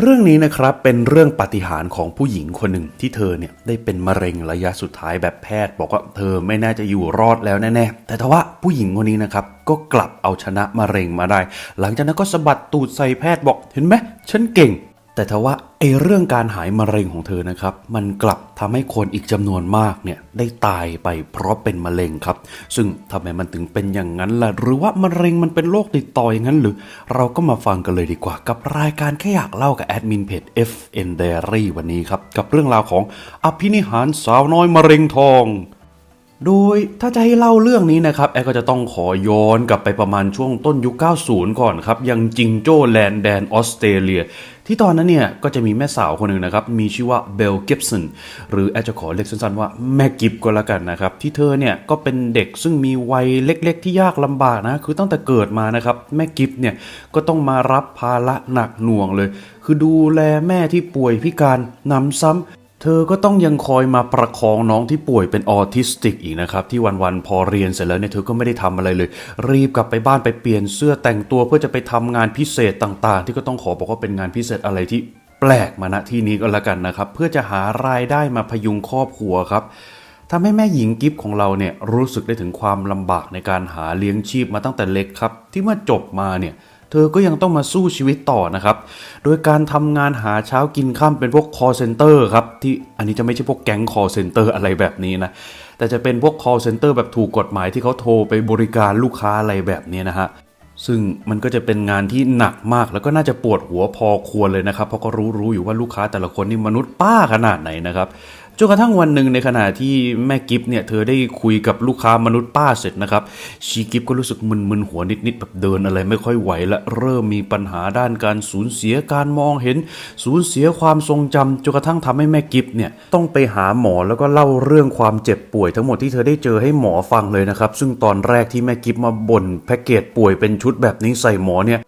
เรื่องนี้นะครับเป็นเรื่องปาฏิหาริย์ของผู้หญิงคนหนึ่งที่เธอเนี่ยได้เป็นมะเร็งระยะสุดท้ายแบบแพทย์ บอกว่าเธอไม่น่าจะอยู่รอดแล้วแน่ๆแต่ทว่าผู้หญิงคนนี้นะครับก็กลับเอาชนะมะเร็งมาได้ หลังจากนั้นก็สะบัดตูดใส่แพทย์บอกเห็นไหมฉันเก่ง แต่ทว่าไอ้เรื่องการหายมะเร็งของเธอนะครับ มันกลับทำให้คนอีกจำนวนมากเนี่ยได้ตายไปเพราะเป็นมะเร็งครับ ซึ่งทำไมมันถึงเป็นอย่างนั้นล่ะ หรือว่ามะเร็งมันเป็นโรคติดต่ออย่างนั้นหรือ เราก็มาฟังกันเลยดีกว่า กับรายการแค่อยากเล่ากับแอดมินเพจ FN Diary วันนี้ครับ กับเรื่องราวของอภินิหารสาวน้อยมะเร็งทองโดยถ้าจะให้เล่าเรื่องนี้นะครับ แอก็จะต้องขอย้อนกลับไปประมาณช่วงต้นยุค 90 ก่อนครับ ยังจิงโจ้แลนด์แดนออสเตรเลีย ที่ตอนนั้นเนี่ยก็จะมีแม่สาวคนหนึ่งนะครับ มีชื่อว่าเบลกิฟสันหรืออาจจะขอเรียกสั้นๆว่าแม่กิฟก็แล้วกันนะครับ ที่เธอเนี่ยก็เป็นเด็กซึ่งมีวัยเล็กๆ ที่ยากลำบากนะ คือตั้งแต่เกิดมานะครับ แม่กิฟเนี่ยก็ต้องมารับภาระหนักหน่วงเลย คือดูแลแม่ที่ป่วยพิการนำซ้ำ เธอก็ต้องยังคอยมาประคองน้องที่ป่วยเป็นออทิสติกอีกนะครับ ที่วันๆพอเรียนเสร็จแล้วเนี่ยเธอก็ไม่ได้ทำอะไรเลย รีบกลับไปบ้านไปเปลี่ยนเสื้อแต่งตัวเพื่อจะไปทำงานพิเศษต่างๆ ที่ก็ต้องขอบอกว่าเป็นงานพิเศษอะไรที่แปลกมาณที่นี้ก็แล้วกันนะครับ เพื่อจะหารายได้มาพยุงครอบครัวครับทำให้แม่หญิงกิฟของเราเนี่ยรู้สึกได้ถึงความลำบากในการหาเลี้ยงชีพมาตั้งแต่เล็กครับ ที่เมื่อจบมาเนี่ยเธอก็ยังต้องมาสู้ชีวิตต่อนะครับ โดยการทำงานหาเช้ากินข้ามเป็นพวก call center ครับที่อันนี้จะไม่ใช่พวกแก๊ง call center อะไรแบบนี้นะ แต่จะเป็นพวก call center แบบถูกกฎหมายที่เขาโทรไปบริการลูกค้าอะไรแบบนี้นะฮะซึ่งมันก็จะเป็นงานที่หนักมากแล้วก็น่าจะปวดหัวพอควรเลยนะครับ เพราะก็รู้รู้อยู่ว่าลูกค้าแต่ละคนนี่มนุษย์ป้าขนาดไหนนะครับ จนกระทั่งวันหนึ่งในขณะที่แม่กิฟเนี่ยเธอได้คุยกับลูกค้ามนุษย์ป้าเสร็จนะครับ ชีกิฟก็รู้สึกมึนๆหัวนิดๆแบบเดินอะไรไม่ค่อยไหวและเริ่มมีปัญหาด้านการสูญเสียการมองเห็น สูญเสียความทรงจำจนกระทั่งทำให้แม่กิฟเนี่ยต้องไปหาหมอแล้วก็เล่าเรื่องความเจ็บป่วยทั้งหมดที่เธอได้เจอให้หมอฟังเลยนะครับ ซึ่งตอนแรกที่แม่กิฟมาบ่นแพ็กเกจป่วยเป็นชุดแบบนี้ใส่หมอเนี่ย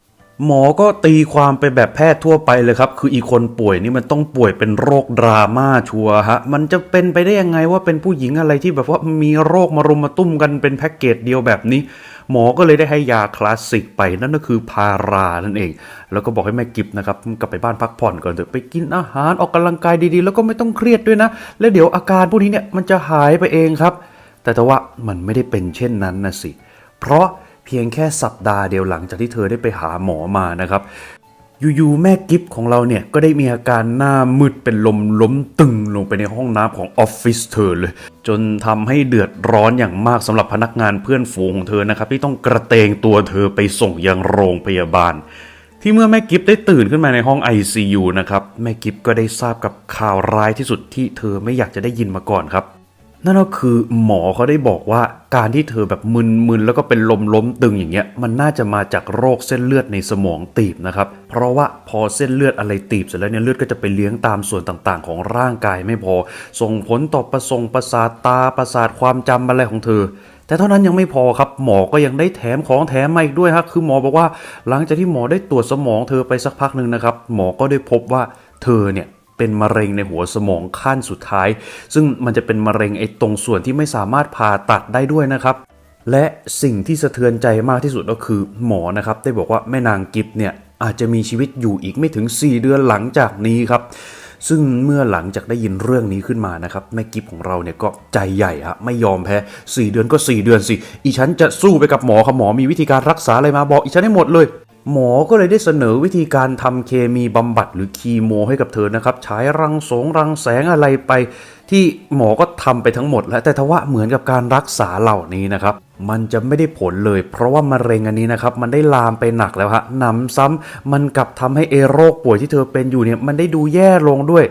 หมอก็ตีความไปแบบแพทย์ทั่วไปเลยครับ คืออีคนป่วยนี่มันต้องป่วยเป็นโรคดราม่าชัวฮะ มันจะเป็นไปได้ยังไงว่าเป็นผู้หญิงอะไรที่แบบว่ามีโรคมารุมมาตุ้มกันเป็นแพ็กเกจเดียวแบบนี้ หมอก็เลยได้ให้ยาคลาสสิกไปนั่นก็คือพารานั่นเอง แล้วก็บอกให้แม่กิฟนะครับกลับไปบ้านพักผ่อนก่อนเถอะไปกินอาหารออกกำลังกายดีๆ แล้วก็ไม่ต้องเครียดด้วยนะ แล้วเดี๋ยวอาการพวกนี้เนี่ยมันจะหายไปเองครับ แต่แต่ว่ามันไม่ได้เป็นเช่นนั้นนะสิ เพราะ เพียงแค่สัปดาห์เดียวหลังจากที่เธอได้ไปหาหมอมานะครับอยู่ๆแม่กิฟของเราเนี่ยก็ได้มีอาการหน้ามืดเป็นลมล้มตึงลงไปในห้องน้ำของออฟฟิศเธอเลย จนทำให้เดือดร้อนอย่างมากสำหรับพนักงานเพื่อนฝูงของเธอนะครับที่ต้องกระเตงตัวเธอไปส่งยังโรงพยาบาล ที่เมื่อแม่กิฟได้ตื่นขึ้นมาในห้อง ICU นะครับแม่กิฟก็ได้ทราบกับข่าวร้ายที่สุดที่เธอไม่อยากจะได้ยินมาก่อนครับ นั่นก็คือหมอเขาได้บอกว่า การที่เธอแบบมึนๆแล้วก็เป็นลมล้มตึงอย่างเงี้ยมันน่าจะมาจากโรคเส้นเลือดในสมองตีบนะครับ เพราะว่าพอเส้นเลือดอะไรตีบเสร็จแล้วเนี่ยเลือดก็จะไปเลี้ยงตามส่วนต่างๆ ของร่างกายไม่พอ ส่งผลต่อประสงประสาทตาประสาทความจำอะไรของเธอแต่เท่านั้นยังไม่พอครับ หมอก็ยังได้แถมของแถมมาอีกด้วยครับคือหมอบอกว่าหลังจากที่หมอได้ตรวจสมองเธอไปสักพักหนึ่งนะครับ หมอก็ได้พบว่าเธอเนี่ย เป็นมะเร็งในหัวสมองขั้นสุดท้าย ซึ่งมันจะเป็นมะเร็งไอ้ตรงส่วนที่ไม่สามารถผ่าตัดได้ด้วยนะครับ และสิ่งที่สะเทือนใจมากที่สุดก็คือหมอนะครับได้บอกว่าแม่นางกิฟเนี่ยอาจจะมีชีวิตอยู่อีกไม่ถึง 4 เดือนหลังจากนี้ครับซึ่งเมื่อหลังจากได้ยินเรื่องนี้ขึ้นมานะครับแม่กิฟของเราเนี่ยก็ใจใหญ่ฮะไม่ยอมแพ้ 4 เดือนก็ 4 เดือนสิ อีฉันจะสู้ไปกับหมอครับหมอมีวิธีการรักษาอะไรมาบอก อีฉันให้หมดเลย หมอก็เลยได้เสนอวิธีการทำเคมีบำบัดหรือคีโม ให้กับเธอนะครับฉายรังสงรังแสงอะไรไป ที่หมอก็ทำไปทั้งหมด แล้วแต่ทว่าเหมือนกับการรักษาเหล่านี้นะครับมันจะไม่ได้ผลเลย เพราะว่ามะเร็งอันนี้นะครับมันได้ลามไปหนักแล้วฮะนำซ้ำมันกลับทำให้เอโรคป่วยที่เธอเป็นอยู่เนี่ยมันได้ดูแย่ลงด้วย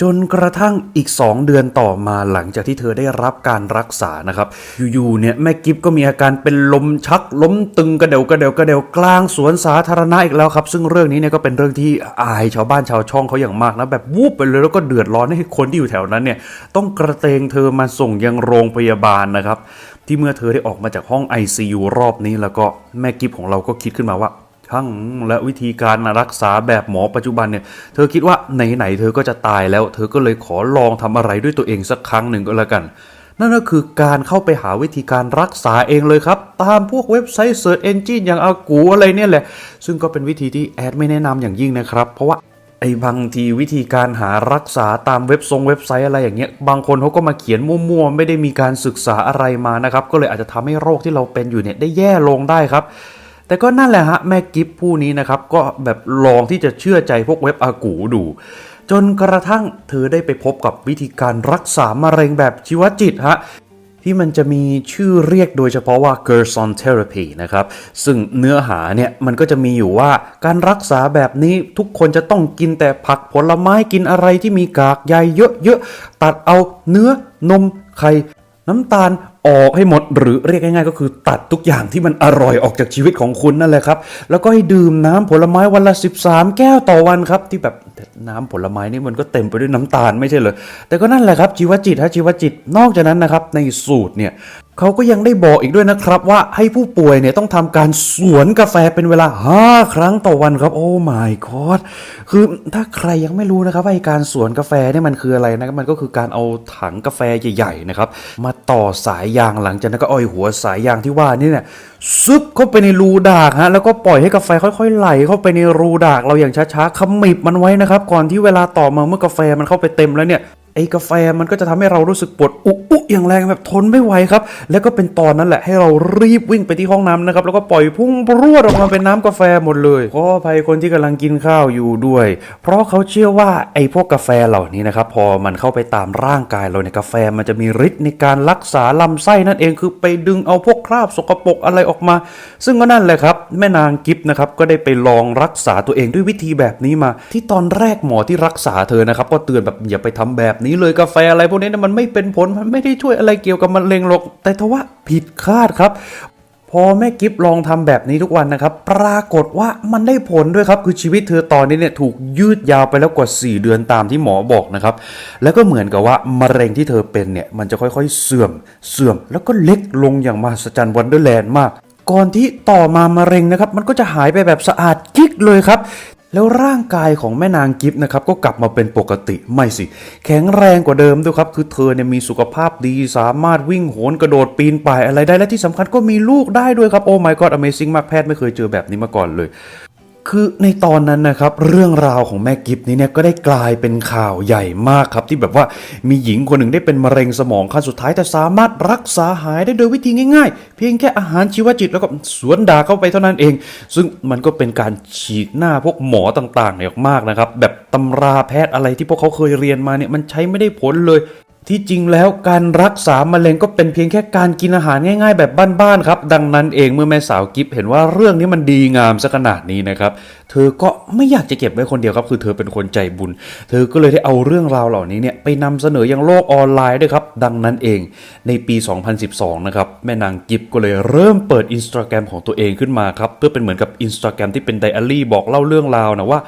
จนกระทั่งอีก 2 เดือนต่อมาหลังจากที่เธอได้รับการรักษานะครับ อยู่ๆเนี่ยแม่กิฟก็มีอาการเป็นลมชักล้มตึงกระเดวกระเดวกระเดวกลางสวนสาธารณะอีกแล้วครับ ซึ่งเรื่องนี้เนี่ยก็เป็นเรื่องที่อายชาวบ้านชาวช่องเขาอย่างมากนะแบบวูบไปเลยแล้วก็เดือดร้อนให้คนที่อยู่แถวนั้นเนี่ยต้องกระเตงเธอมาส่งยังโรงพยาบาลนะครับ ที่เมื่อเธอได้ออกมาจากห้อง ICU รอบนี้แล้วก็แม่กิฟของเราก็คิดขึ้นมาว่า ทั้งและวิธีการรักษาแบบหมอปัจจุบันเนี่ย เธอคิดว่าไหนๆเธอก็จะตายแล้ว เธอก็เลยขอลองทำอะไรด้วยตัวเองสักครั้งหนึ่งก็แล้วกัน นั่นก็คือการเข้าไปหาวิธีการรักษาเองเลยครับ ตามพวกเว็บไซต์ Search Engine อย่างอากูอะไรเนี่ยแหละ ซึ่งก็เป็นวิธีที่แอดไม่แนะนำอย่างยิ่งนะครับ เพราะว่าไอ้บางทีวิธีการหารักษาตามเว็บทรงเว็บไซต์อะไรอย่างเงี้ยบางคนเขาก็มาเขียนมั่วๆ ไม่ได้มีการศึกษาอะไรมานะครับ ก็เลยอาจจะทำให้โรคที่เราเป็นอยู่เนี่ยได้แย่ลงได้ครับ แต่ก็นั่นแหละฮะแม่กิฟผู้นี้นะครับก็แบบลองที่จะเชื่อใจพวกเว็บอากูดู จนกระทั่งเธอได้ไปพบกับวิธีการรักษามะเร็งแบบชีวจิตฮะที่มันจะมีชื่อเรียกโดยเฉพาะว่า Gerson Therapy นะครับ ซึ่งเนื้อหาเนี่ยมันก็จะมีอยู่ว่าการรักษาแบบนี้ทุกคนจะต้องกินแต่ผักผลไม้กินอะไรที่มีกากใยเยอะๆ ตัดเอาเนื้อนมไข่น้ำตาล ออกให้หมดหรือเรียกง่ายๆก็คือตัดทุกอย่างที่มันอร่อยออกจากชีวิตของคุณนั่นแหละครับ แล้วก็ให้ดื่มน้ำผลไม้วันละ 13 แก้วต่อวันครับ ที่แบบน้ำผลไม้นี่มันก็เต็มไปด้วยน้ำตาลไม่ใช่เหรอแต่ก็นั่นแหละครับชีวจิตฮะชีวจิตนอกจากนั้นนะครับในสูตรเนี่ย เขาก็ยังได้บอกอีกด้วยนะครับว่าให้ผู้ป่วยเนี่ยต้องทำการสวนกาแฟเป็นเวลา 5 ครั้งต่อวันครับ โอ้ my god คือถ้าใครยังไม่รู้นะครับว่าการสวนกาแฟเนี่ยมันคืออะไรนะครับมันก็คือการเอาถังกาแฟใหญ่ๆนะครับมาต่อสายยางหลังจากนั้นก็เอาไอ้หัวสายยางที่ว่านี่เนี่ยซึบเข้าไปในรูดากฮะแล้วก็ปล่อยให้กาแฟค่อยๆไหลเข้าไปในรูดากเราอย่างช้าๆขมิบมันไว้นะครับก่อนที่เวลาต่อมาเมื่อกาแฟมันเข้าไปเต็มแล้วเนี่ย ไอ้กาแฟมันก็จะทำให้เรารู้สึกปวดอุอุอย่างแรงแบบทนไม่ไหวครับ แล้วก็เป็นตอนนั้นแหละให้เรารีบวิ่งไปที่ห้องน้ำนะครับ แล้วก็ปล่อยพุ่งพรวดออกมาเป็นน้ำกาแฟหมดเลยขออภัยคนที่กำลังกินข้าวอยู่ด้วย เพราะเขาเชื่อว่าไอ้พวกกาแฟเหล่านี้นะครับ พอมันเข้าไปตามร่างกายเราในยกาแฟมันจะมีฤทธิ์ในการรักษาลำไส้นั่นเองคือไปดึงเอาพวกคราบสกปรกอะไรออกมา ซึ่งก็นั่นแหละครับ แม่นางกิฟนะครับก็ได้ไปลองรักษาตัวเองด้วยวิธีแบบนี้มา ที่ตอนแรกหมอที่รักษาเธอนะครับก็เตือนแบบอย่าไปทำแบบนี้เลยกาแฟอะไรพวกนี้นะมันไม่เป็นผลมันไม่ได้ช่วยอะไรเกี่ยวกับมะเร็งหรอก แต่ทว่าผิดคาดครับพอแม่กิฟลองทำแบบนี้ทุกวันนะครับ ปรากฏว่ามันได้ผลด้วยครับ คือชีวิตเธอตอนนี้เนี่ยถูกยืดยาวไปแล้วกว่า 4 เดือนตามที่หมอบอกนะครับ แล้วก็เหมือนกับว่ามะเร็งที่เธอเป็นเนี่ย มันจะค่อยๆ เสื่อม เสื่อม แล้วก็เล็กลงอย่างมหัศจรรย์วันเดอร์แลนด์มาก ก่อนที่ต่อมามะเร็งนะครับ มันก็จะหายไปแบบสะอาดกิ๊กเลยครับ แล้วร่างกายของแม่นางกิฟนะครับก็กลับมาเป็นปกติไม่สิ แข็งแรงกว่าเดิมด้วยครับ คือเธอเนี่ยมีสุขภาพดีสามารถวิ่งโหนกระโดดปีนป่ายอะไรได้และที่สำคัญก็มีลูกได้ด้วยครับโอ้ my god amazing มากแพทย์ไม่เคยเจอแบบนี้มาก่อนเลย คือในตอนนั้นนะครับเรื่องราวของแม่กิฟนี้เนี่ยก็ได้กลายเป็นข่าวใหญ่มากครับ ที่แบบว่ามีหญิงคนหนึ่งได้เป็นมะเร็งสมองขั้นสุดท้ายแต่สามารถรักษาหายได้โดยวิธีง่ายๆ เพียงแค่อาหารชีวจิตแล้วก็สวนดาเข้าไปเท่านั้นเอง ซึ่งมันก็เป็นการฉีดหน้าพวกหมอต่างๆเนี่ยออกมากนะครับแบบตำราแพทย์อะไรที่พวกเขาเคยเรียนมาเนี่ยมันใช้ไม่ได้ผลเลย ที่จริงแล้วการรักษามะเร็งก็เป็นเพียงแค่การกินอาหารง่าย ๆ แบบบ้านๆครับ ดังนั้นเองเมื่อแม่สาวกิฟเห็นว่าเรื่องนี้มันดีงามซะขนาดนี้นะครับ เธอก็ไม่อยากจะเก็บไว้คนเดียวครับ คือเธอเป็นคนใจบุญ เธอก็เลยได้เอาเรื่องราวเหล่านี้เนี่ยไปนำเสนอยังโลกออนไลน์ด้วยครับ ดังนั้นเองในปี 2012 นะครับแม่นางกิฟก็เลยเริ่มเปิดอินสตาแกรมของตัวเองขึ้นมาครับเพื่อเป็นเหมือนกับอินสตาแกรมที่เป็นไดอารี่บอกเล่าเรื่องราวนะว่า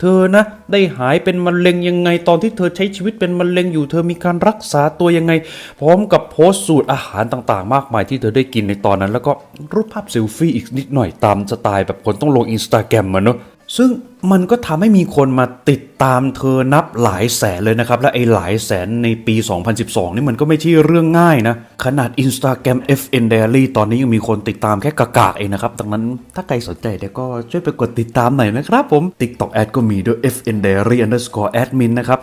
เธอนะ ได้หายเป็นมะเร็งยังไงตอนที่เธอใช้ชีวิตเป็นมะเร็งอยู่ เธอมีการรักษาตัวยังไง พร้อมกับโพสต์สูตรอาหารต่างๆ มากมายที่เธอได้กินในตอนนั้น แล้วก็รูปภาพเซลฟี่อีกนิดหน่อยตามสไตล์แบบคนต้องลงอินสตาแกรมมาเนอะ ซึ่งมันก็ทำให้มีคนมาติดตามเธอนับหลายแสนเลยนะครับ และไอ้หลายแสนในปี 2012 นี่มันก็ไม่ใช่เรื่องง่ายนะ ขนาด Instagram FN Diary ตอนนี้ยังมีคนติดตามแค่กะกะเองนะครับ ดังนั้นถ้าใครสนใจเดี๋ยวก็ช่วยไปกดติดตามหน่อยนะครับผม TikTok Ad ก็มีด้วย FN Diary underscore admin นะครับ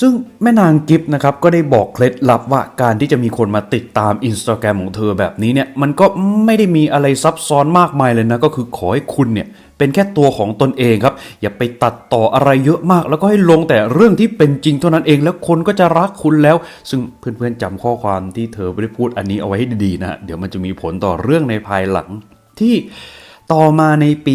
ซึ่งแม่นางกิฟนะครับก็ได้บอกเคล็ดลับว่าการที่จะมีคนมาติดตาม Instagram ของเธอแบบนี้เนี่ยมันก็ไม่ได้มีอะไรซับซ้อนมากมายเลยนะก็คือขอให้คุณเนี่ย เป็นแค่ตัวของตนเองครับ อย่าไปตัดต่ออะไรเยอะมาก แล้วก็ให้ลงแต่เรื่องที่เป็นจริงเท่านั้นเอง แล้วคนก็จะรักคุณแล้ว ซึ่งเพื่อนๆจำข้อความที่เธอไม่ได้พูดอันนี้เอาไว้ให้ดีๆนะเดี๋ยวมันจะมีผลต่อเรื่องในภายหลังที่ต่อมาในปี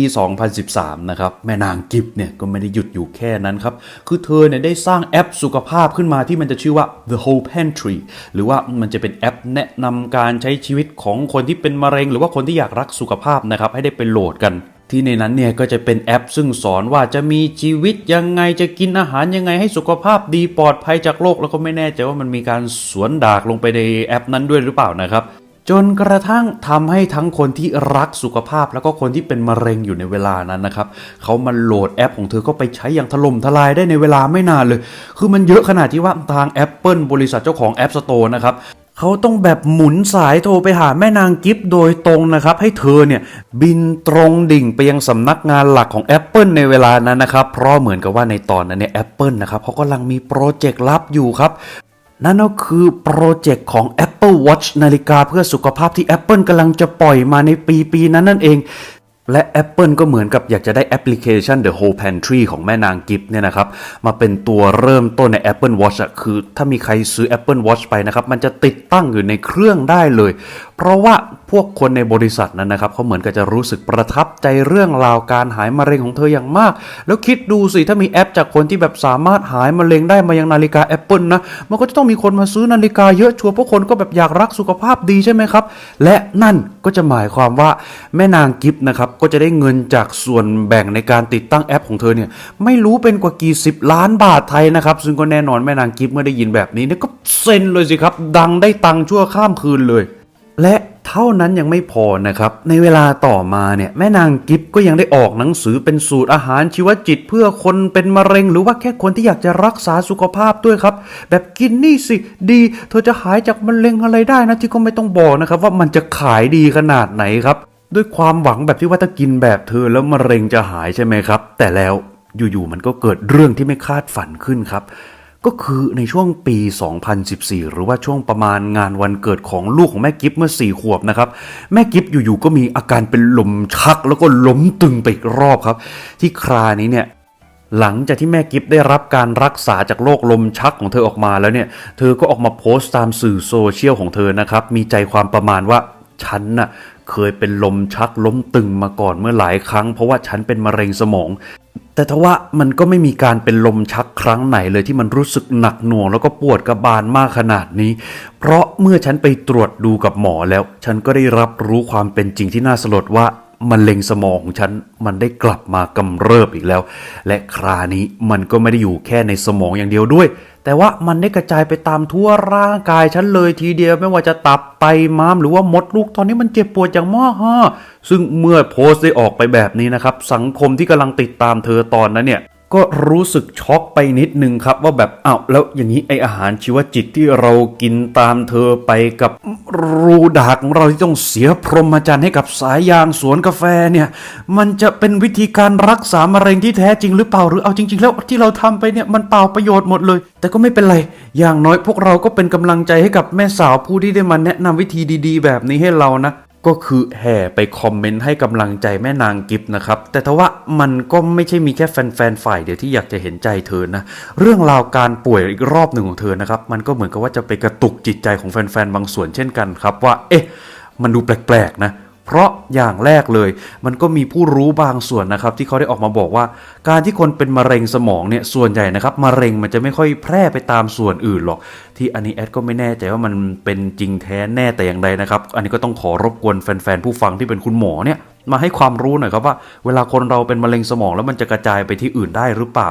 2013 นะครับ แม่นางกิฟเนี่ยก็ไม่ได้หยุดอยู่แค่นั้นครับ คือเธอเนี่ยได้สร้างแอปสุขภาพขึ้นมาที่มันจะชื่อว่า The Whole Pantry หรือว่ามันจะเป็นแอปแนะนำการใช้ชีวิตของคนที่เป็นมะเร็ง หรือว่าคนที่อยากรักสุขภาพนะครับ ให้ได้ไปโหลดกัน ที่ในนั้นเนี่ยก็จะเป็นแอปซึ่งสอนว่าจะมีชีวิตยังไงจะกินอาหารยังไงให้สุขภาพดีปลอดภัยจากโรคแล้วก็ไม่แน่ใจว่ามันมีการสวนดากลงไปในแอปนั้นด้วยหรือเปล่านะครับ จนกระทั่งทำให้ทั้งคนที่รักสุขภาพแล้วก็คนที่เป็นมะเร็งอยู่ในเวลานั้นนะครับเขามาโหลดแอปของเธอก็ไปใช้อย่างถล่มทลายได้ในเวลาไม่นานเลย คือมันเยอะขนาดที่ว่าทาง Apple บริษัทเจ้าของ App Store นะครับ เขาต้องแบบหมุนสายโทรไปหาแม่นางกิฟโดยตรงนะครับ ให้เธอเนี่ยบินตรงดิ่งไปยังสำนักงานหลักของ Apple ในเวลานั้นนะครับ เพราะเหมือนกับว่าในตอนนั้นเนี่ย Apple นะครับเขากำลังมีโปรเจกต์ลับอยู่ครับนั่นก็คือโปรเจกต์ของ Apple Watch นาฬิกาเพื่อสุขภาพที่ Apple กำลังจะปล่อยมาในปีปีนั้นนั่นเอง และ Apple ก็เหมือนกับอยากจะได้แอปพลิเคชัน The Whole Pantry ของแม่นางกิฟเนี่ยนะครับมาเป็นตัวเริ่มต้นใน Apple Watch อะคือถ้ามีใครซื้อ Apple Watch ไปนะครับ มันจะติดตั้งอยู่ในเครื่องได้เลย เพราะว่าพวกคนในบริษัทนั้นนะครับเขาเหมือนกับจะรู้สึกประทับใจเรื่องราวการหายมะเร็งของเธออย่างมาก แล้วคิดดูสิถ้ามีแอปจากคนที่แบบสามารถหายมะเร็งได้มายังนาฬิกา Apple นะมันก็จะต้องมีคนมาซื้อนาฬิกาเยอะชัวร์เพราะคนก็แบบอยากรักสุขภาพดีใช่ไหมครับ และนั่นก็จะหมายความว่าแม่นางกิฟนะครับก็จะได้เงินจากส่วนแบ่งในการติดตั้งแอปของเธอเนี่ยไม่รู้เป็นกว่ากี่สิบล้านบาทไทยนะครับซึ่งก็แน่นอนแม่นางกิฟเมื่อได้ยินแบบนี้เนี่ยก็เซ็นเลยสิครับดังได้ตังค์ชั่วข้ามคืนเลย และเท่านั้นยังไม่พอนะครับ ในเวลาต่อมาเนี่ยแม่นางกิฟก็ยังได้ออกหนังสือเป็นสูตรอาหารชีวจิต เพื่อคนเป็นมะเร็งหรือว่าแค่คนที่อยากจะรักษาสุขภาพด้วยครับ แบบกินนี่สิดีเธอจะหายจากมะเร็งอะไรได้นะที่ก็ไม่ต้องบอกนะครับ ว่ามันจะขายดีขนาดไหนครับ ด้วยความหวังแบบที่ว่าถ้ากินแบบเธอแล้วมะเร็งจะหายใช่ไหมครับ แต่แล้วอยู่ๆมันก็เกิดเรื่องที่ไม่คาดฝันขึ้นครับ ก็คือในช่วงปี 2014 หรือว่าช่วงประมาณงานวันเกิดของลูกของแม่กิฟเมื่อ 4 ขวบนะครับ แม่กิฟอยู่ๆก็มีอาการเป็นลมชัก แล้วก็ล้มตึงไปอีกรอบครับ ที่ครานี้เนี่ยหลังจากที่แม่กิฟได้รับการรักษาจากโรคลมชักของเธอออกมาแล้วเนี่ย เธอก็ออกมาโพสต์ตามสื่อโซเชียลของเธอนะครับ มีใจความประมาณว่าฉันน่ะ เคยเป็นลมชักล้มตึงมาก่อนเมื่อหลายครั้ง เพราะว่าฉันเป็นมะเร็งสมอง แต่ทว่ามันก็ไม่มีการเป็นลมชักครั้งไหนเลยที่มันรู้สึกหนักหน่วง แล้วก็ปวดกระบาลมากขนาดนี้ เพราะเมื่อฉันไปตรวจดูกับหมอแล้ว ฉันก็ได้รับรู้ความเป็นจริงที่น่าสลดว่า มะเร็งสมองของฉันมันได้กลับมากำเริบอีกแล้ว และครานี้มันก็ไม่ได้อยู่แค่ในสมองอย่างเดียวด้วย แต่ว่ามันได้กระจายไปตามทั่วร่างกายฉันเลยทีเดียวไม่ว่าจะตับไตม้ามหรือว่ามดลูกตอนนี้มันเจ็บปวดอย่างมากฮะซึ่งเมื่อโพสต์ได้ออกไปแบบนี้นะครับ สังคมที่กำลังติดตามเธอตอนนั้นเนี่ย ก็รู้สึกช็อกไปนิดนึงครับว่าแบบอ้าวแล้วอย่างนี้ไออาหารชีวจิตที่เรากินตามเธอไปกับรูดากของเราที่ต้องเสียพรหมจรรย์ให้กับสายยางสวนกาแฟเนี่ย มันจะเป็นวิธีการรักษามะเร็งที่แท้จริงหรือเปล่าหรือเอาจริง ๆ แล้วที่เราทำไปเนี่ยมันเปล่าประโยชน์หมดเลย แต่ก็ไม่เป็นไร อย่างน้อยพวกเราก็เป็นกำลังใจให้กับแม่สาวผู้ที่ได้มาแนะนำวิธีดี ๆ แบบนี้ให้เรานะ ก็คือแห่ไปคอมเมนต์ให้กำลังใจแม่นางกิฟนะครับ แต่ทว่ามันก็ไม่ใช่มีแค่แฟนๆฝ่ายเดียวที่อยากจะเห็นใจเธอนะ เรื่องราวการป่วยอีกรอบหนึ่งของเธอนะครับ มันก็เหมือนกับว่าจะไปกระตุกจิตใจของแฟนๆบางส่วนเช่นกันครับว่า เอ๊ะ มันดูแปลกๆนะ เพราะอย่างแรกเลย มันก็มีผู้รู้บางส่วนนะครับ ที่เขาได้ออกมาบอกว่า การที่คนเป็นมะเร็งสมองเนี่ยส่วนใหญ่นะครับมะเร็งมันจะไม่ค่อยแพร่ไปตามส่วนอื่นหรอก ที่อันนี้แอดก็ไม่แน่ใจว่ามันเป็นจริงแท้แน่แต่อย่างใดนะครับ อันนี้ก็ต้องขอรบกวนแฟนๆผู้ฟังที่เป็นคุณหมอเนี่ยมาให้ความรู้หน่อยครับว่า เวลาคนเราเป็นมะเร็งสมองแล้วมันจะกระจายไปที่อื่นได้หรือเปล่า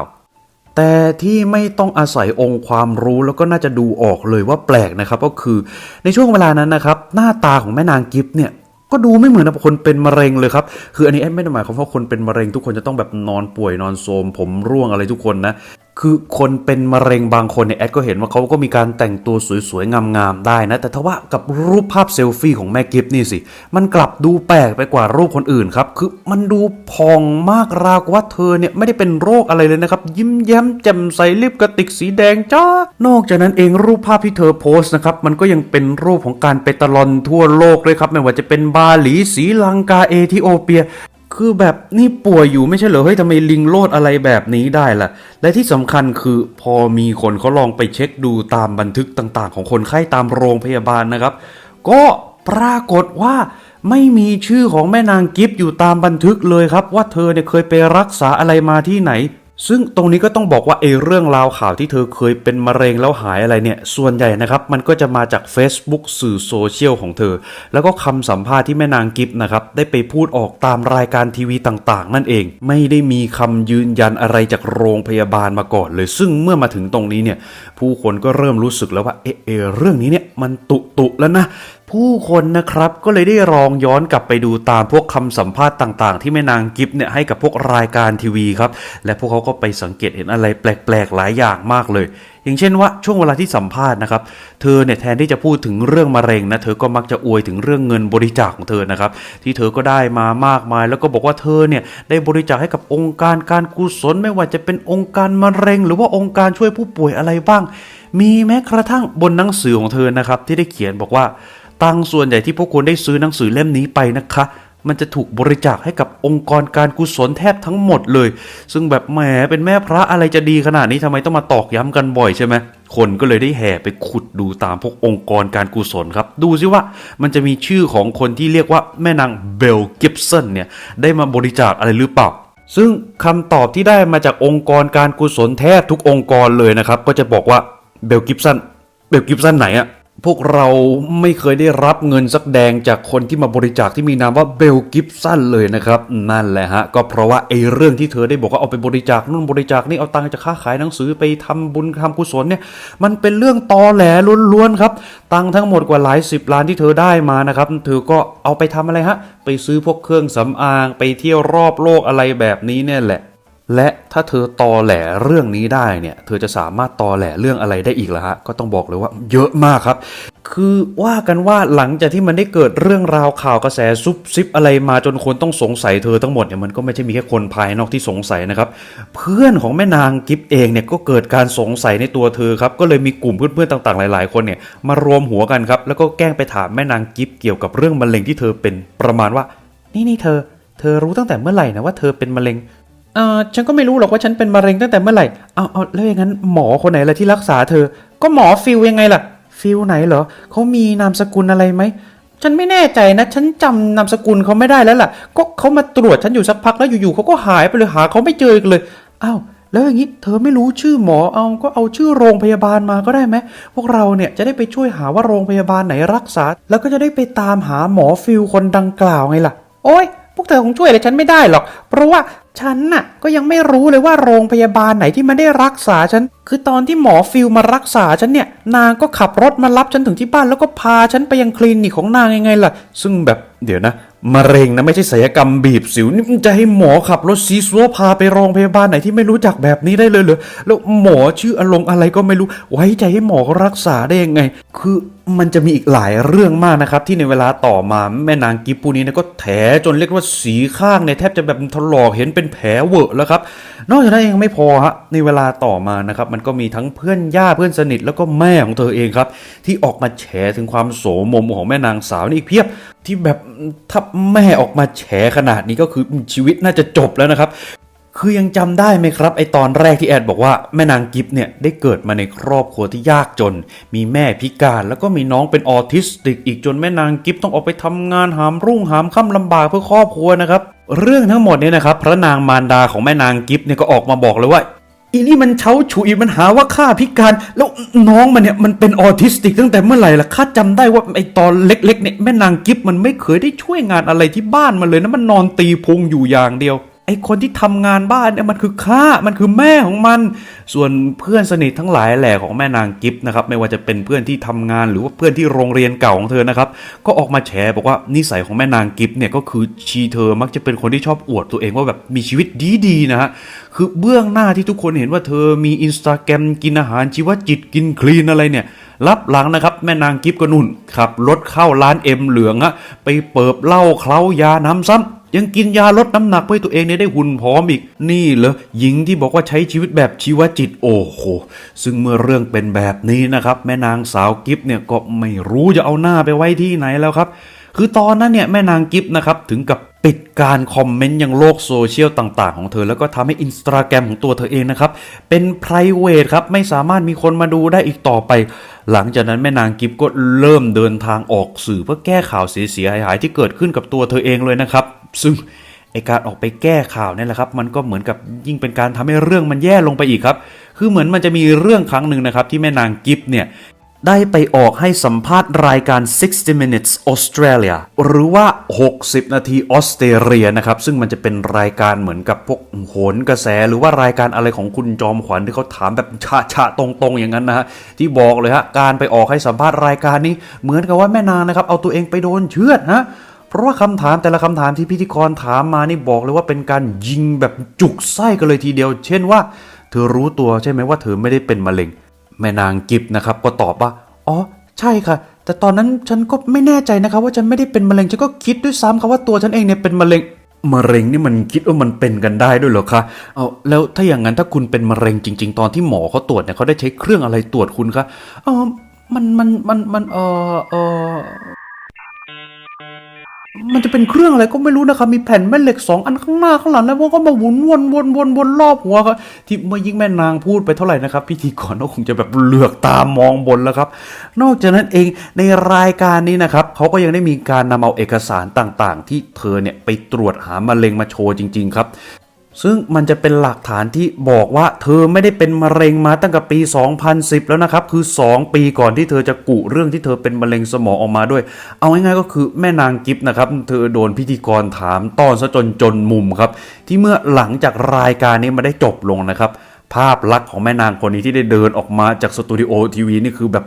แต่ที่ไม่ต้องอาศัยองค์ความรู้แล้วก็น่าจะดูออกเลยว่าแปลกนะครับ ก็คือในช่วงเวลานั้นนะครับ หน้าตาของแม่นางกิฟเนี่ย ก็ดูไม่เหมือนกับคนเป็นมะเร็งเลยครับ คืออันนี้แอดไม่ได้หมายความว่าคนเป็นมะเร็งทุกคนจะต้องแบบนอนป่วยนอนโทมผมร่วงอะไรทุกคนนะ คือคนเป็นมะเร็งบางคนเนี่ยแอดก็เห็นว่าเขาก็มีการแต่งตัวสวยๆ งามๆ ได้นะ แต่ทว่ากับรูปภาพเซลฟี่ของแม่กิฟนี่สิ มันกลับดูแปลกไปกว่ารูปคนอื่นครับ คือมันดูพองมากราวกับว่าเธอเนี่ย ไม่ได้เป็นโรคอะไรเลยนะครับ ยิ้มแย้มแจ่มใสลิปกระติกสีแดงจ้านอกจากนั้นเองรูปภาพที่เธอโพสต์นะครับ มันก็ยังเป็นรูปของการไปตลอนทั่วโลกเลยครับไม่ว่าจะเป็นบาหลีศรีลังกาเอธิโอเปีย คือแบบนี่ป่วยอยู่ไม่ใช่เหรอเฮ้ยทำไมลิงโลดอะไรแบบนี้ได้ล่ะ และที่สำคัญคือพอมีคนเขาลองไปเช็คดูตามบันทึกต่างๆ ของคนไข้ตามโรงพยาบาลนะครับ ก็ปรากฏว่าไม่มีชื่อของแม่นางกิฟอยู่ตามบันทึกเลยครับ ว่าเธอเนี่ยเคยไปรักษาอะไรมาที่ไหน ซึ่งตรงนี้ก็ต้องบอกว่าเอเรื่องราวข่าวที่เธอเคยเป็นมะเร็งแล้วหายอะไรเนี่ย ส่วนใหญ่นะครับ มันก็จะมาจาก Facebook สื่อโซเชียลของเธอ แล้วก็คำสัมภาษณ์ที่แม่นางกิฟนะครับ ได้ไปพูดออกตามรายการทีวีต่างๆ นั่นเอง ไม่ได้มีคำยืนยันอะไรจากโรงพยาบาลมาก่อนเลย ซึ่งเมื่อมาถึงตรงนี้เนี่ย ผู้คนก็เริ่มรู้สึกแล้วว่าเอะเอเรื่องนี้เนี่ยมันตุตุแล้วนะ ผู้คนนะครับก็เลยได้ลองย้อนกลับไปดูตามพวกคำสัมภาษณ์ต่างๆ ที่แม่นางกิฟเนี่ยให้กับพวกรายการทีวีครับ และพวกเขาก็ไปสังเกตเห็นอะไรแปลกๆ หลายอย่างมากเลย อย่างเช่นว่าช่วงเวลาที่สัมภาษณ์นะครับ เธอเนี่ยแทนที่จะพูดถึงเรื่องมะเร็งนะเธอก็มักจะอวยถึงเรื่องเงินบริจาคของเธอนะครับ ที่เธอก็ได้มามากมาย แล้วก็บอกว่าเธอเนี่ยได้บริจาคให้กับองค์การการกุศลไม่ว่าจะเป็นองค์การมะเร็ง หรือว่าองค์การช่วยผู้ป่วยอะไรบ้าง มีแม้กระทั่งบนหนังสือของเธอนะครับที่ได้เขียนบอกว่า ตังส่วนใหญ่ที่พวกคุณได้ซื้อหนังสือเล่มนี้ไปนะคะ มันจะถูกบริจาคให้กับองค์กรการกุศลแทบทั้งหมดเลย ซึ่งแบบแหมเป็นแม่พระอะไรจะดีขนาดนี้ทำไมต้องมาตอกย้ำกันบ่อยใช่ไหมคนก็เลยได้แห่ไปขุดดูตามพวกองค์กรการกุศลครับ ดูซิว่ามันจะมีชื่อของคนที่เรียกว่าแม่นางเบลกิฟสันเนี่ยได้มาบริจาคอะไรหรือเปล่าซึ่งคำตอบที่ได้มาจากองค์กรการกุศลแทบทุกองค์กรเลยนะครับ ก็จะบอกว่าเบลกิฟสันเบลกิฟสันไหนอะ พวกเราไม่เคยได้รับเงินสักแดงจากคนที่มาบริจาคที่มีนามว่าเบลกิฟสันเลยนะครับ นั่นแหละฮะ ก็เพราะว่าไอ้เรื่องที่เธอได้บอกว่าเอาไปบริจาคนู่นบริจาคนี่เอาตังค์จากค่าขายหนังสือไปทำบุญทำกุศลเนี่ย มันเป็นเรื่องตอแหลล้วนๆครับ ตังค์ทั้งหมดกว่าหลายสิบล้านที่เธอได้มานะครับเธอก็เอาไปทำอะไรฮะ ไปซื้อพวกเครื่องสำอางไปเที่ยวรอบโลกอะไรแบบนี้เนี่ยแหละ และถ้าเธอตอแหลเรื่องนี้ได้เนี่ยเธอจะสามารถตอแหลเรื่องอะไรได้อีกล่ะฮะก็ต้องบอกเลยว่าเยอะมากครับ คือว่ากันว่าหลังจากที่มันได้เกิดเรื่องราวข่าวกระแสซุบซิบอะไรมาจนคนต้องสงสัยเธอทั้งหมดเนี่ยมันก็ไม่ใช่มีแค่คนภายนอกที่สงสัยนะครับ เพื่อนของแม่นางกิฟเองเนี่ยก็เกิดการสงสัยในตัวเธอครับก็เลยมีกลุ่มเพื่อนๆต่างๆ หลาย ๆ คนเนี่ยมารวมหัวกันครับแล้วก็แกล้งไปถามแม่นางกิฟเกี่ยวกับเรื่องมะเร็งที่เธอเป็นประมาณว่า นี่นี่เธอ เธอรู้ตั้งแต่เมื่อไหร่นะว่าเธอเป็นมะเร็ง เออฉันก็ไม่รู้หรอกว่าฉันเป็นมะเร็งตั้งแต่เมื่อไหร่ เอาเอาแล้วอย่างนั้นหมอคนไหนล่ะที่รักษาเธอ ก็หมอฟิลยังไงล่ะ ฟิลไหนเหรอเขามีนามสกุลอะไรไหม ฉันไม่แน่ใจนะ ฉันจำนามสกุลเขาไม่ได้แล้วล่ะ ก็เขามาตรวจฉันอยู่สักพักแล้วอยู่ๆเขาก็หายไปเลยหาเขาไม่เจออีกเลยอ้าวแล้วอย่างนี้เธอไม่รู้ชื่อหมอเอาก็เอาชื่อโรงพยาบาลมาก็ได้ไหมพวกเราเนี่ยจะได้ไปช่วยหาว่าโรงพยาบาลไหนรักษา แล้วก็จะได้ไปตามหาหมอฟิลคนดังกล่าวไงล่ะ โอ้ยพวกเธอคงช่วยอะไรฉันไม่ได้หรอก เพราะว่า ฉันน่ะก็ยังไม่รู้เลยว่าโรงพยาบาลไหนที่มันได้รักษาฉัน คือตอนที่หมอฟิลมารักษาฉันเนี่ย นางก็ขับรถมารับฉันถึงที่บ้านแล้วก็พาฉันไปยังคลินิกของนางยังไงล่ะ ซึ่งแบบเดี๋ยวนะมะเร็งนะไม่ใช่ศัลยกรรมบีบสิวนี่มันจะให้หมอขับรถซีซัวพาไปโรงพยาบาลไหนที่ไม่รู้จักแบบนี้ได้เลยเหรอแล้วหมอชื่ออลงอะไรก็ไม่รู้ ไว้ใจให้หมอรักษาได้ยังไง คือมันจะมีอีกหลายเรื่องมากนะครับ ที่ในเวลาต่อมาแม่นางกิปูนี้นยก็แถจนเรียกว่าสีข้างเนี่ยแทบจะแบบถลอกเห็นเป็นแผลเวอะแล้วครับ นอกจากนั้นยังไม่พอฮะในเวลาต่อมานะครับมันก็มีทั้งเพื่อนญาเพื่อนสนิทแล้วก็แม่ของเธอเองครับ ที่ออกมาแฉถึงความโสมมของแม่นางสาวนี่อีกเพียบที่แบบถ้าแม่ออกมาแฉขนาดนี้ก็คือชีวิตน่าจะจบแล้วนะครับคือยังจำได้ไหมครับไอตอนแรกที่แอดบอกว่าแม่นางกิฟเนี่ยได้เกิดมาในครอบครัวที่ยากจน มีแม่พิการแล้วก็มีน้องเป็นออทิสติกอีกจนแม่นางกิฟต้องออกไปทำงานหามรุ่งหามค่ำลำบากเพื่อครอบครัวนะครับ เรื่องทั้งหมดเนี่ยนะครับ พระนางมารดาของแม่นางกิฟเนี่ยก็ออกมาบอกเลยว่าอีนี่มันเช้าฉุยมันหาว่าข้าพิการ แล้วน้องมันเนี่ยมันเป็นออทิสติกตั้งแต่เมื่อไหร่ล่ะข้าจำได้ว่าไอตอนเล็กๆเนี่ยแม่นางกิฟมันไม่เคยได้ช่วยงานอะไรที่บ้านมันเลยนะมันนอนตีพุงอยู่อย่างเดียว ไอคนที่ทำงานบ้านเนี่ยมันคือข้ามันคือแม่ของมัน ส่วนเพื่อนสนิททั้งหลายแหล่ของแม่นางกิฟนะครับไม่ว่าจะเป็นเพื่อนที่ทำงานหรือว่าเพื่อนที่โรงเรียนเก่าของเธอนะครับก็ออกมาแฉบอกว่านิสัยของแม่นางกิฟเนี่ยก็คือชีเธอมักจะเป็นคนที่ชอบอวดตัวเองว่าแบบมีชีวิตดีๆนะฮะคือเบื้องหน้าที่ทุกคนเห็นว่าเธอมีอินสตาแกรมกินอาหารชีวจิตกินคลีนอะไรเนี่ยรับหลังนะครับแม่นางกิฟก็นุ่นขับรถเข้าร้านเอ็มเหลืองอะไปเปิบเหล้าเคล้ายาน้ำซ้ำ ยังกินยาลดน้ำหนักเพื่อให้ตัวเองเนี่ยได้หุ่นพร้อมอีก นี่เหรอหญิงที่บอกว่าใช้ชีวิตแบบชีวจิตโอ้โหซึ่งเมื่อเรื่องเป็นแบบนี้นะครับ แม่นางสาวกิฟเนี่ยก็ไม่รู้จะเอาหน้าไปไว้ที่ไหนแล้วครับ คือตอนนั้นเนี่ยแม่นางกิฟนะครับถึงกับปิดการคอมเมนต์ยังโลกโซเชียลต่างๆ ของเธอ แล้วก็ทำให้อินสตาแกรมของตัวเธอเองนะครับ เป็น p r i v a t ครับ ไม่สามารถมีคนมาดูได้อีกต่อไป หลังจากนั้นแม่นางกิฟก็เริ่มเดินทางออกสื่อเพื่อแก้ข่าวเสียหายที่เกิดขึ้นกับตัวเธอเองเลยนะครับ ซึ่งไอการออกไปแก้ข่าวนี่แหละครับ มันก็เหมือนกับยิ่งเป็นการทำให้เรื่องมันแย่ลงไปอีกครับ คือเหมือนมันจะมีเรื่องครั้งหนึ่งนะครับ ที่แม่นางกิฟเนี่ย ได้ไปออกให้สัมภาษณ์รายการ 60 minutes Australia หรือว่า 60 นาทีออสเตรเลียนะครับ ซึ่งมันจะเป็นรายการเหมือนกับพวกโหนกระแส หรือว่ารายการอะไรของคุณจอมขวัญที่เขาถามแบบชะชะตรงๆ อย่างนั้นนะฮะ ที่บอกเลยฮะ การไปออกให้สัมภาษณ์รายการนี้ เหมือนกับว่าแม่นางนะครับ เอาตัวเองไปโดนเชือดฮะเพราะว่าคำถามแต่ละคำถามที่พิธีกรถามมานี่บอกเลยว่าเป็นการยิงแบบจุกไส้กันเลยทีเดียว เช่นว่า เธอรู้ตัวใช่ไหมว่าเธอไม่ได้เป็นมะเร็ง แม่นางกิบนะครับก็ตอบว่า อ๋อ ใช่ค่ะ แต่ตอนนั้นฉันก็ไม่แน่ใจนะครับ ว่าฉันไม่ได้เป็นมะเร็ง ฉันก็คิดด้วยซ้ำครับว่าตัวฉันเองเนี่ยเป็นมะเร็ง มะเร็งนี่มันคิดว่ามันเป็นกันได้ด้วยเหรอคะ เอาแล้วถ้าอย่างนั้นถ้าคุณเป็นมะเร็งจริง ๆ ตอนที่หมอเขาตรวจเนี่ยเขาได้ใช้เครื่องอะไรตรวจคุณคะเออมันมันมันมันเออเออ มันจะเป็นเครื่องอะไรก็ไม่รู้นะครับมีแผ่นแม่เหล็กสองอันข้างหน้าข้างหลังแล้วพวกก็มาหมุนวนวนวนวนรอบหัวครับที่เมื่อยิ่งแม่นางพูดไปเท่าไหร่นะครับพิธีกรก็คงจะแบบเหลือกตามองบนแล้วครับ นอกจากนั้นเองในรายการนี้นะครับเขาก็ยังได้มีการนำเอาเอกสารต่างๆ ที่เธอเนี่ยไปตรวจหามะเร็งมาโชว์จริง ๆ ครับ ซึ่งมันจะเป็นหลักฐานที่บอกว่า เธอไม่ได้เป็นมะเร็งมาตั้งแต่ปี 2010 แล้วนะครับ คือ 2 ปีก่อนที่เธอจะกุเรื่องที่เธอเป็นมะเร็งสมองออกมาด้วย เอาง่ายๆก็คือแม่นางกิฟนะครับ เธอโดนพิธีกรถามต้อนซะจนจนมุมครับ ที่เมื่อหลังจากรายการนี้มาได้จบลงนะครับ ภาพลักษณ์ของแม่นางคนนี้ที่ได้เดินออกมาจากสตูดิโอทีวีนี่คือแบบ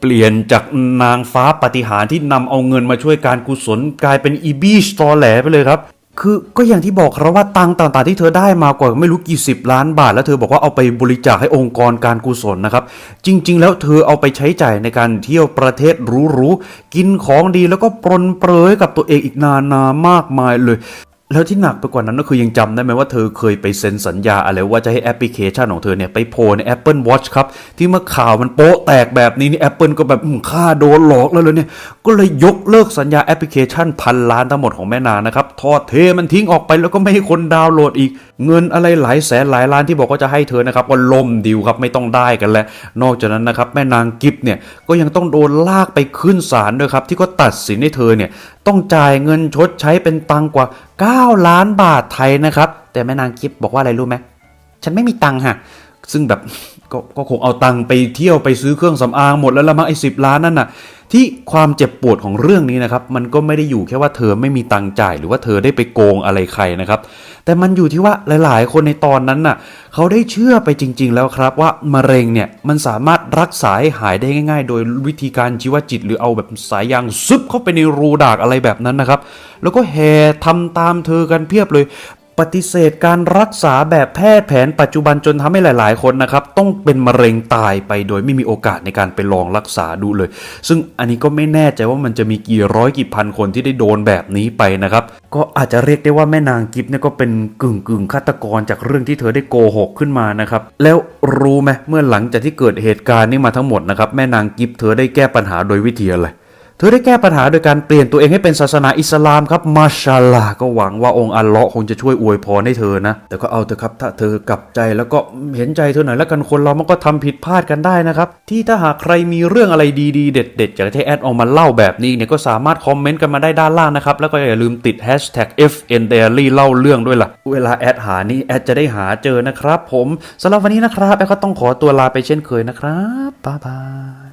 เปลี่ยนจากนางฟ้าปฏิหารที่นำเอาเงินมาช่วยการกุศลกลายเป็นอีบีชตอแหลไปเลยครับ คือก็อย่างที่บอกครับว่าตังต่างๆที่เธอได้มากว่าไม่รู้กี่สิบล้านบาท แล้วเธอบอกว่าเอาไปบริจาคให้องค์กรการกุศลนะครับ จริง ๆ แล้วเธอเอาไปใช้จ่ายในการเที่ยวประเทศหรูๆกินของดีแล้วก็ปรนเปรยกับตัวเองอีกนานามากมายเลย แล้วที่หนักไปกว่านั้นก็คือยังจำได้ไหมว่าเธอเคยไปเซ็นสัญญาอะไรว่าจะให้แอปพลิเคชันของเธอเนี่ยไปโผล่ใน Apple Watch ครับ ที่เมื่อข่าวมันโป๊ะแตกแบบนี้นี่ Apple ก็แบบอืมค่าโดนหลอกแล้วเลยเนี่ย ก็เลยยกเลิกสัญญาแอปพลิเคชันพันล้านทั้งหมดของแม่นางนะครับทอดเทมันทิ้งออกไปแล้วก็ไม่ให้คนดาวน์โหลดอีก เงินอะไรหลายแสนหลายล้านที่บอกว่าจะให้เธอนะครับก็ล่มดิวครับไม่ต้องได้กันแล้ว นอกจากนั้นนะครับแม่นางกิฟเนี่ยก็ยังต้องโดนลากไปขึ้นศาลด้วยครับที่ก็ตัดสินให้เธอเนี่ยต้องจ่ายเงินชดใช้เป็นตังกว่า 9 ล้านบาทไทยนะครับ แต่แม่นางกิฟบอกว่าอะไรรู้ไหมฉันไม่มีตังค์ฮะซึ่งแบบก็คงเอาตังค์ไปเที่ยวไปซื้อเครื่องสำอางหมดแล้วละมั้งไอ้สิล้านนั่นน่ะ ที่ความเจ็บปวดของเรื่องนี้นะครับ มันก็ไม่ได้อยู่แค่ว่าเธอไม่มีตังค์จ่าย หรือว่าเธอได้ไปโกงอะไรใครนะครับ แต่มันอยู่ที่ว่าหลาย ๆ คนในตอนนั้นน่ะ เขาได้เชื่อไปจริง ๆ แล้วครับว่ามะเร็งเนี่ยมันสามารถรักษาให้หายได้ง่าย ๆ โดยวิธีการชีวจิต หรือเอาแบบสายยางซึบเข้าไปในรูดากอะไรแบบนั้นนะครับ แล้วก็แห่ทำตามเธอกันเพียบเลย ฏิเสธการรักษาแบบแพทย์แผนปัจจุบันจนทำให้หลาย ๆ คนนะครับ ต้องเป็นมะเร็งตายไปโดยไม่มีโอกาสในการไปลองรักษาดูเลย ซึ่งอันนี้ก็ไม่แน่ใจว่ามันจะมีกี่ร้อยกี่พันคนที่ได้โดนแบบนี้ไปนะครับ ก็อาจจะเรียกได้ว่าแม่นางกิฟเนี่ยก็เป็นกึ่งกึ่งฆาตกรจากเรื่องที่เธอได้โกหกขึ้นมานะครับ แล้วรู้ไหมเมื่อหลังจากที่เกิดเหตุการณ์นี้มาทั้งหมดนะครับแม่นางกิฟเธอได้แก้ปัญหาโดยวิธีอะไร ธอได้แก้ปัญหาโดยการเปลี่ยนตัวเองให้เป็นศาสนาอิสลามครับมาชาลาก็หวังว่าองค์อัลเลาะห์คงจะช่วยอวยพรให้เธอนะ แต่ก็เอาเถอะครับถ้าเธอกลับใจแล้วก็เห็นใจเธอหน่อยแล้วกันคนเรามันก็ทำผิดพลาดกันได้นะครับ ที่ถ้าหากใครมีเรื่องอะไรดีๆ เด็ดๆอยากให้แอดออกมาเล่าแบบนี้เนี่ยก็สามารถคอมเมนต์กันมาได้ด้านล่างนะครับ แล้วก็อย่าลืมติด hashtag FN Diary เล่าเรื่องด้วยล่ะ เวลาแอดหานี่แอดจะได้หาเจอนะครับ ผมสำหรับวันนี้นะครับแอดก็ต้องขอตัวลาไปเช่นเคยนะครับบ๊ายบาย